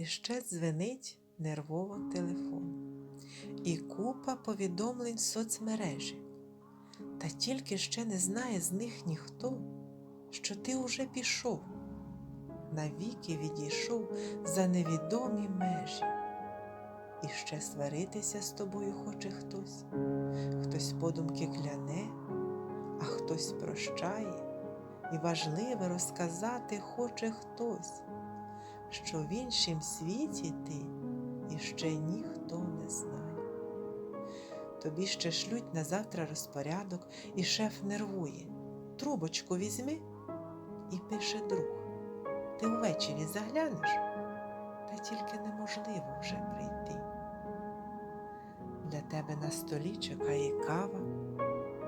І ще дзвенить нервово телефон. І купа повідомлень соцмережі. Та тільки ще не знає з них ніхто, що ти уже пішов, навіки відійшов за невідомі межі. І ще сваритися з тобою хоче хтось, хтось подумки кляне, а хтось прощає, і важливе розказати хоче хтось, що в іншім світі ти іще ніхто не знає. Тобі ще шлють на завтра розпорядок, і шеф нервує. Трубочку візьми і пише друг. Ти ввечері заглянеш, та тільки неможливо вже прийти. Для тебе на столі чекає кава,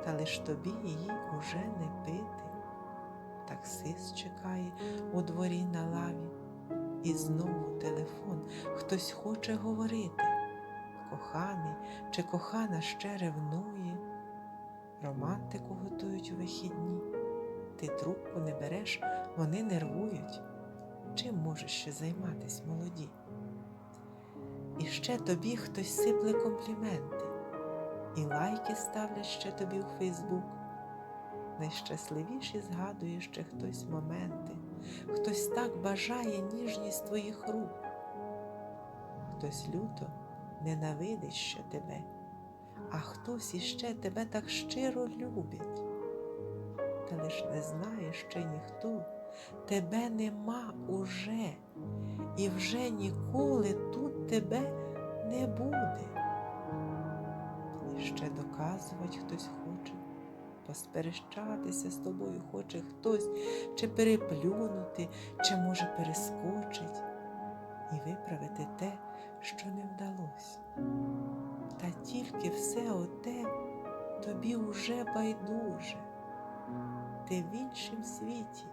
та лиш тобі її уже не пити. Таксист чекає у дворі на лаві, і знову телефон хтось хоче говорити. Коханий чи кохана ще ревнує, романтику готують у вихідні. Ти трубку не береш, вони нервують. Чим можеш ще займатись молоді? І ще тобі хтось сипле компліменти, і лайки ставлять ще тобі у Фейсбук. Найщасливіші згадує ще хтось моменти, хтось так бажає ніжність твоїх рук, хтось люто ненавидить ще тебе, а хтось іще тебе так щиро любить. Та лиш не знає ще ніхто, тебе нема уже, і вже ніколи тут тебе не буде. І ще доказувати хтось хоче, посперещатися з тобою хоче хтось, чи переплюнути, чи може перескочить і виправити те, що не вдалося. Та тільки все оте тобі уже байдуже. Ти в іншім світі,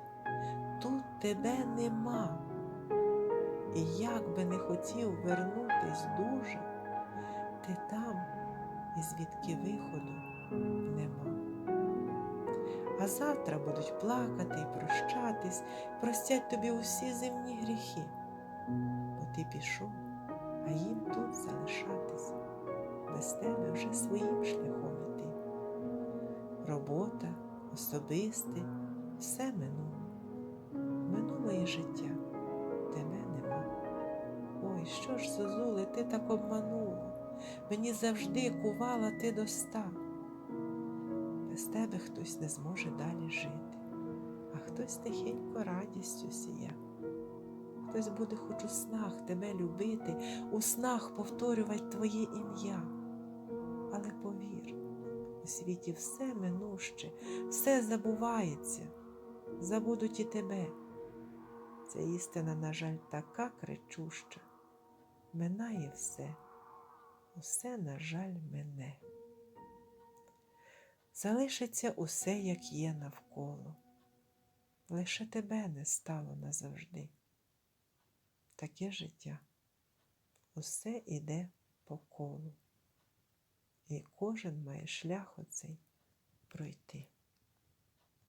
тут тебе нема. І як би не хотів вернутись дуже, ти там, і звідки виходу нема. А завтра будуть плакати і прощатись, простять тобі усі земні гріхи, бо ти пішов, а їм тут залишатись, без тебе вже своїм шляхом іти. Робота, особисте, все минуло, минуло і життя, тебе нема. Ой, що ж, Зозуле, ти так обманула, мені завжди кувала ти до ста. Без тебе хтось не зможе далі жити, а хтось тихенько радістю сія. Хтось буде хоч у снах тебе любити, у снах повторювати твоє ім'я. Але повір, у світі все минуще, все забувається, забудуть і тебе. Ця істина, на жаль, така кричуща. Минає все, усе, на жаль, мене. Залишиться усе, як є навколо. Лише тебе не стало назавжди. Таке життя. Усе іде по колу. І кожен має шлях оцей пройти.